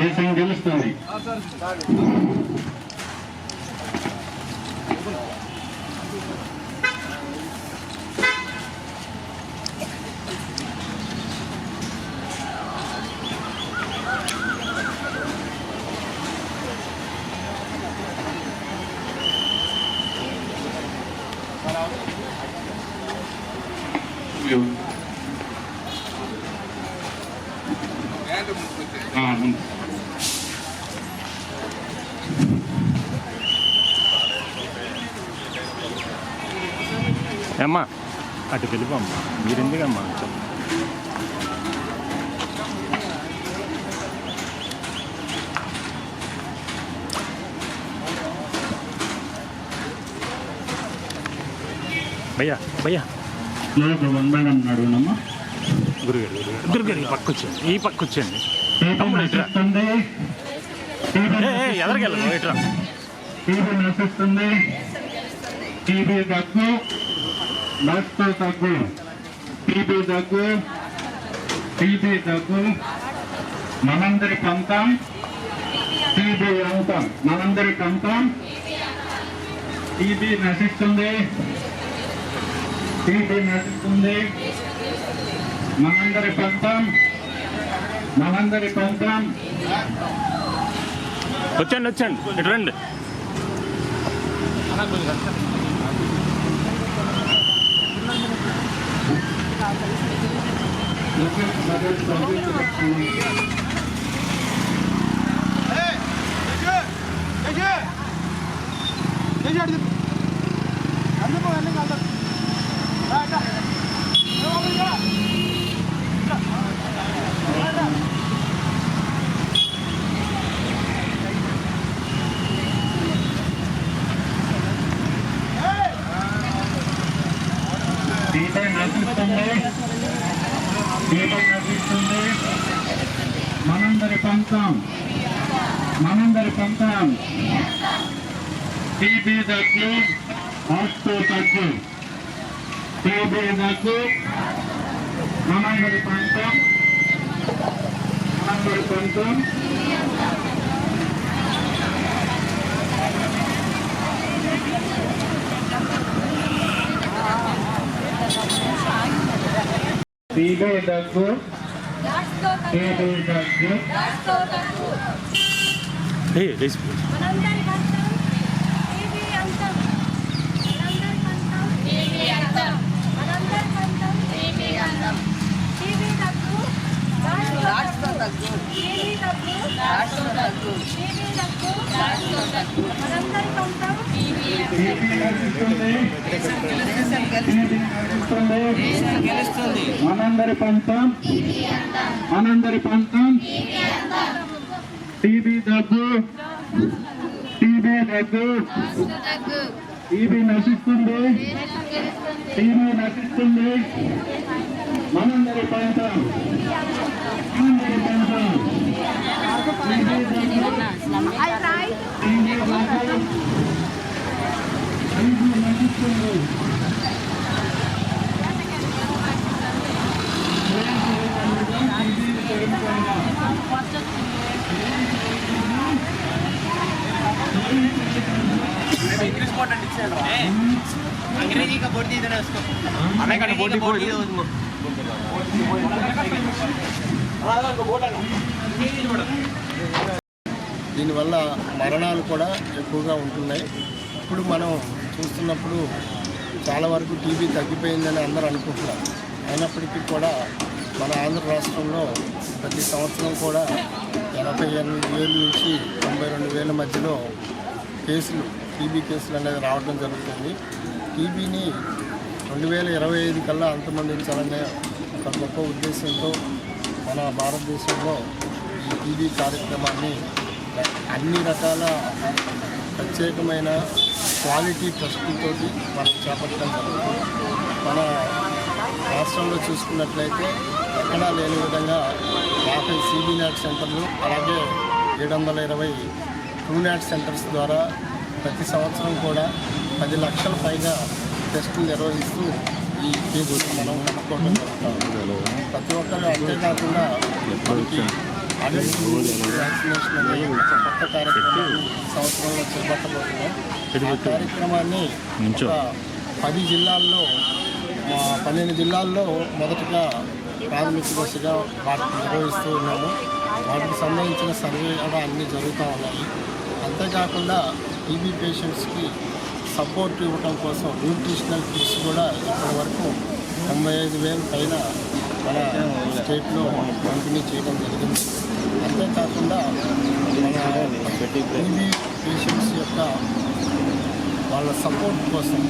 నశిస్తుంది దేశం గెలుస్తుంది ఆ, అటు వెళ్ళిపోమ్మా మీరు ఎందుకమ్మా భయ్యా భయ్యా. అడుగునమ్మా. గురుగారు గురుగారు. గురుగారు. ఈ పక్క వచ్చేయండి ఈ పక్క వచ్చేయండి టీబీ తమ్ముడు ఇట్రా. నశిస్తుంది ఎదరికెళ్ళదు ఇట్రా. టీబీ దగ్గు నష్టో దగ్గు టీబీ దగ్గు టీబీ దగ్గు మనందరి పంతం టీబీ అంతం. మనందరి పంతం టీబీ నశిస్తుంది. టీబీ నశిస్తుంది. మనందరి పంతం మనందరి పంతం వచ్చండి వచ్చండి. ఇటు రండి. 이렇게 기사를 전해주셨습니다. మనందరి పంతం మనందరి పంతం. టీబీ దగ్గు ఆస్తో దగ్గు టీబీ దగ్గు మనందరి పంతం మనందరి పంతం. టీబీ దగ్గు టీబీ దగ్గు ఏ లేచి మనందరి పంతం టీవీ అంతం మనందరి పంతం టీవీ అంతం మనందరి పంతం టీవీ అంతం టీవీ తగ్గు రాష్ట్ర తగ్గు టీవీ తగ్గు రాష్ట్ర తగ్గు టీవీ తగ్గు రాష్ట్ర తగ్గు మనందరి పంతం టీవీ టీబీ నశిస్తుంది టీబీ నశిస్తుంది మనందరి పంతం. మనందరి పంతం. టీబీ దగ్గు. టీబీ దగ్గు. టీబీ నశిస్తుంది. టీబీ నశిస్తుంది. మనందరి పంతం. మనందరి పంతం. టీబీ దగ్గు. టీబీ దగ్గు. టీబీ నశిస్తుంది. अंग्रेजी का बोर्ड दे देना उसको अंग्रेजी का बोर्ड दे दो उसको దీనివల్ల మరణాలు కూడా ఎక్కువగా ఉంటున్నాయి ఇప్పుడు మనం చూస్తున్నప్పుడు చాలా వరకు టీబీ తగ్గిపోయిందని అందరూ అనుకుంటున్నారు అయినప్పటికీ కూడా మన ఆంధ్ర రాష్ట్రంలో ప్రతి సంవత్సరం కూడా ఎనభై ఎనిమిది వేల నుంచి తొంభై రెండు వేల మధ్యలో కేసులు టీబీ కేసులు అనేది రావడం జరుగుతుంది. టీబీని రెండు వేల ఇరవై ఐదు కల్లా అంతమందించాలనే ఒక గొప్ప ఉద్దేశంతో మన భారతదేశంలో ఈ టీబీ కార్యక్రమాన్ని అన్ని రకాల ప్రత్యేకమైన క్వాలిటీ ట్రస్ట్తో మనం చేపట్టడం జరుగుతుంది. మన రాష్ట్రంలో చూసుకున్నట్లయితే ఎక్కడా లేని విధంగా యాభై సిబీ నాట్ సెంటర్లు అలాగే ఏడు వందల ఇరవై టూ నాట్ సెంటర్స్ ద్వారా ప్రతి సంవత్సరం కూడా పది లక్షల పైగా టెస్టులు నిర్వహిస్తూ ఈ కేసు మనం జరుగుతుంది. ప్రతి ఒక్కరు అంతేకాకుండా మనకి వ్యాక్సినేషన్ అనేది ఒక కొత్త కార్యక్రమం సంవత్సరంలో చేపట్టబోతున్నాం. కార్యక్రమాన్ని పది జిల్లాల్లో పన్నెండు జిల్లాల్లో మొదటగా ప్రాథమిక దశగా వాటిని నిర్వహిస్తూ ఉన్నాము. వాటికి సంబంధించిన సర్వే కూడా అన్నీ జరుగుతూ ఉన్నాయి. అంతేకాకుండా టీబీ పేషెంట్స్కి సపోర్ట్ ఇవ్వడం కోసం న్యూట్రిషనల్ కిట్స్ కూడా ఇప్పటి వరకు తొంభై ఐదు వేల పైన మన స్టేట్లో పంపిణీ చేయడం జరిగింది. అంతేకాకుండా మన టీబీ పేషెంట్స్ యొక్క వాళ్ళ సపోర్ట్ కోసం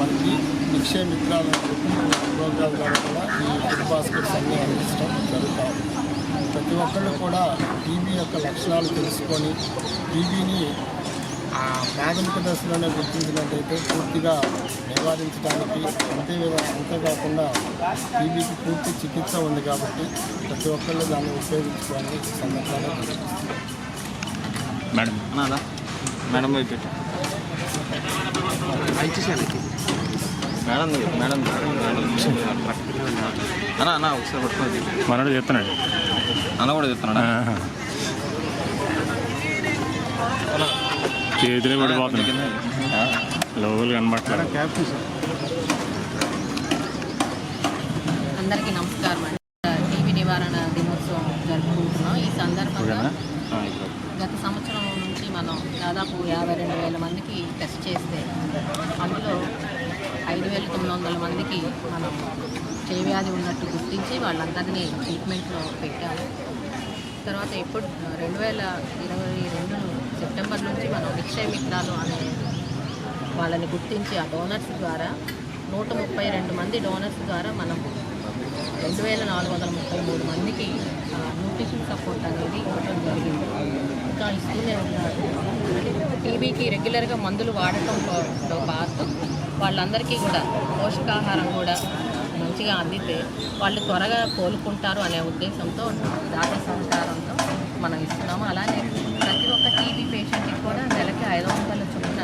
మనకి నిక్షయ మిత్రాల ప్రోగ్రాం ద్వారా కూడా ఈ ఫుడ్ బాస్కెట్స్ అన్నీ అందించడం జరుగుతాం ప్రతి ఒక్కళ్ళు కూడా టీబీ యొక్క లక్షణాలు తెలుసుకొని టీబీని ఆ ప్రాథమిక దశలోనే గుర్తించినట్టయితే పూర్తిగా నివారించడానికి అంతే అంతేకాకుండా టీబీకి పూర్తి చికిత్స ఉంది కాబట్టి ప్రతి ఒక్కళ్ళు దాన్ని సందర్భంగా తెలియజేస్తున్నాను. మేడం. మేడం మేడం మేడం అన్న అన్న ఒకసారి పట్టుకోండి మనోడు చెప్తున్నాడు. అన్న కూడా చెప్తున్నాడా. చేతిలో పడిపోతున్నాయి. లోపల కనబడట్లేదు. అందరికీ నమస్కారం అండి. టీబీ నివారణ దినోత్సవం జరుపుకుంటున్నాం. ఈ సందర్భంగా గత సంవత్సరం నుంచి మనం దాదాపు యాభై రెండు వేల మందికి టెస్ట్ చేస్తే అందులో ఐదు వేల తొమ్మిది వందల మందికి మనం చేవ్యాధి ఉన్నట్టు గుర్తించి వాళ్ళందరినీ ట్రీట్మెంట్లో పెట్టాము. తర్వాత ఎప్పుడు రెండు వేల ఇరవై రెండు సెప్టెంబర్ నుంచి మనం నిక్షయ మిత్రాలు అనే వాళ్ళని గుర్తించి ఆ డోనర్స్ ద్వారా నూట ముప్పై రెండు మంది డోనర్స్ ద్వారా మనం రెండు వేల నాలుగు వందల ముప్పై మూడు మందికి ఆ, న్యూట్రిషన్ సపోర్ట్ అనేది ఇవ్వడం జరిగింది. ఇంకా ఇస్తూనే ఉన్నారు. టీబీకి రెగ్యులర్గా మందులు వాడటంతో పాటు వాళ్ళందరికీ కూడా పోషకాహారం కూడా మంచిగా అందితే వాళ్ళు త్వరగా కోలుకుంటారు అనే ఉద్దేశంతో దాత సహకారంతో మనం ఇస్తున్నాము. అలానే ప్రతి ఒక్క టీబీ పేషెంట్కి కూడా నెలకి ఐదు వందల చొప్పున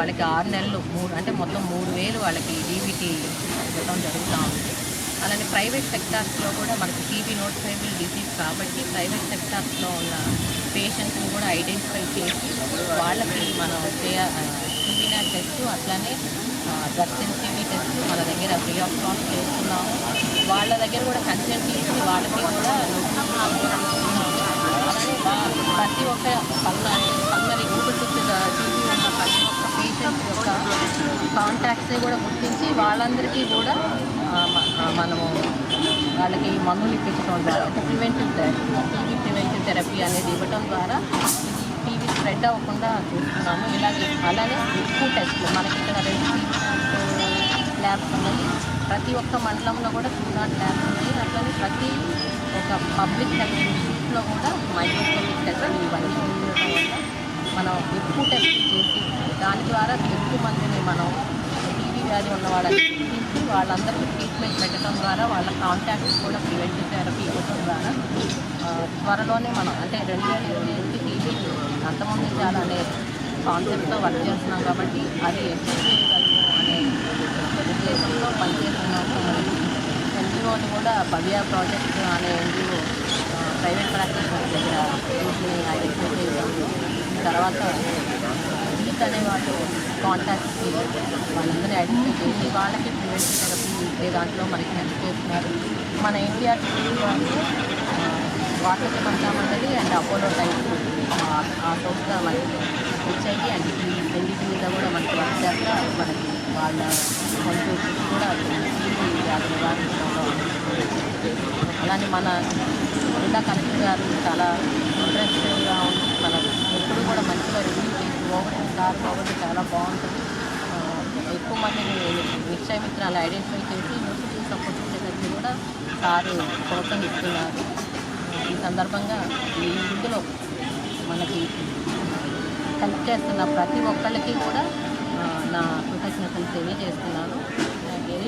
వాళ్ళకి ఆరు నెలలు మూడు అంటే మొత్తం మూడు వేలు వాళ్ళకి డీబీటీ ఇవ్వడం జరుగుతూ ఉంది. అలానే ప్రైవేట్ సెక్టార్స్లో కూడా మనకి టీబీ నోటిఫైబుల్ డిసీజ్ కాబట్టి ప్రైవేట్ సెక్టార్స్లో ఉన్న పేషెంట్స్ని కూడా ఐడెంటిఫై చేసి వాళ్ళకి మనం చేయ టెస్ట్ అట్లానే డ్రగ్ సెన్సిటివిటీ టెస్ట్ మన దగ్గర ఫ్రీ ఆఫ్ కాస్ట్ చేస్తున్నాము. వాళ్ళ దగ్గర కూడా కన్సల్ట్ తీసుకుని వాళ్ళకి కూడా అలానే ప్రతి ఒక్క పల్మనరీ పల్మనరీ ఊపిరితిత్తుల చూసి ఒక్క పేషెంట్ యొక్క కాంటాక్ట్స్ని కూడా గుర్తించి వాళ్ళందరికీ కూడా మనము వాళ్ళకి మందులు ఇప్పించడం ద్వారా అంటే preventive therapy TB preventive therapy అనేది ఇవ్వడం ద్వారా టీవీ స్ప్రెడ్ అవ్వకుండా చూస్తున్నాము. ఇలాగే అలానే ఎక్కువ టెస్ట్లు మనకి ఇక్కడ రెండు ల్యాబ్స్ ఉన్నాయి ప్రతి ఒక్క మండలంలో కూడా టూ నాట్ ల్యాబ్స్ ఉన్నాయి. అట్లనే ప్రతి ఒక పబ్లిక్ హెల్త్ ఇన్స్టిట్యూట్లో కూడా మైక్రోస్కోపిక్ టెస్ట్లు ఇవ్వాలి. మనం ఎక్కువ టెస్ట్ చేసి దాని ద్వారా ఎక్కువ మందిని మనం టీబీ వ్యాధి ఉన్న వాళ్ళని గుర్తించి వాళ్ళందరికీ ట్రీట్మెంట్ పెట్టడం ద్వారా వాళ్ళ కాంటాక్ట్స్ కూడా ప్రివెంటివ్ థెరపీ ఇవ్వడం ద్వారా త్వరలోనే మనం అంటే రెండు వేల ఇరవై ఎనిమిది టీబీ అంతమొందించాలనే కాన్సెప్ట్తో వర్క్ చేస్తున్నాం కాబట్టి అది ఎప్పుడు చేయగలము అనే ఉద్దేశంతో పనిచేస్తున్నాం. ఎన్జిఓని కూడా భవ్య ప్రాజెక్ట్ అనే ఎన్జిఓ ప్రైవేట్ ప్రాక్టీస్ దగ్గర వీటిని ఐడెంటిఫై చేయడం తర్వాత జీత్ అనే వాళ్ళు కాంటాక్ట్స్ వాళ్ళందరినీ ఐడెంటిఫై చేసి వాళ్ళకి ప్రివెంట్ థెరపీ ఇచ్చే దాంట్లో మనకి హెల్ప్ చేస్తున్నారు. మన ఇండియా వాటర్ పంచామండలి అండ్ అపోలో టైప్ ఆ సంస్థ మనకి వచ్చాయి అండ్ రెండింటి మీద కూడా మనకి వర్క్ మనకి వాళ్ళ హెల్త్ కూడా టీబీ వ్యాధి అలానే మన జిల్లా కలెక్టర్ గారు చాలా ఇంట్రెస్టింగ్గా కూడా మంచిగా రివ్యూ చేసి బాగుంటుంది చాలా బాగుంటుంది. ఎక్కువ మందిని నిశ్చయ మిత్రాలు ఐడెంటిఫై చేసి న్యూట్రిషన్ సపోర్ట్ చేసేటట్టు కూడా సారు ప్రోత్సహిస్తున్నారు. ఈ సందర్భంగా ఈ ఇందులో మనకి హెల్ప్ చేస్తున్న ప్రతి ఒక్కళ్ళకి కూడా నా కృతజ్ఞతలు తెలియజేస్తున్నాను.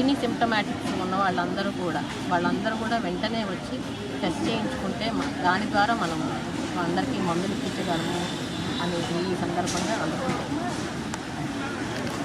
ఎనీ సిమ్టమాటిక్స్ ఉన్న వాళ్ళందరూ కూడా వాళ్ళందరూ కూడా వెంటనే వచ్చి టెస్ట్ చేయించుకుంటే దాని ద్వారా మనం అందరికీ మందులు ఇప్పించగలము. అనేది ఈ సందర్భంగా అందుకుంటుంది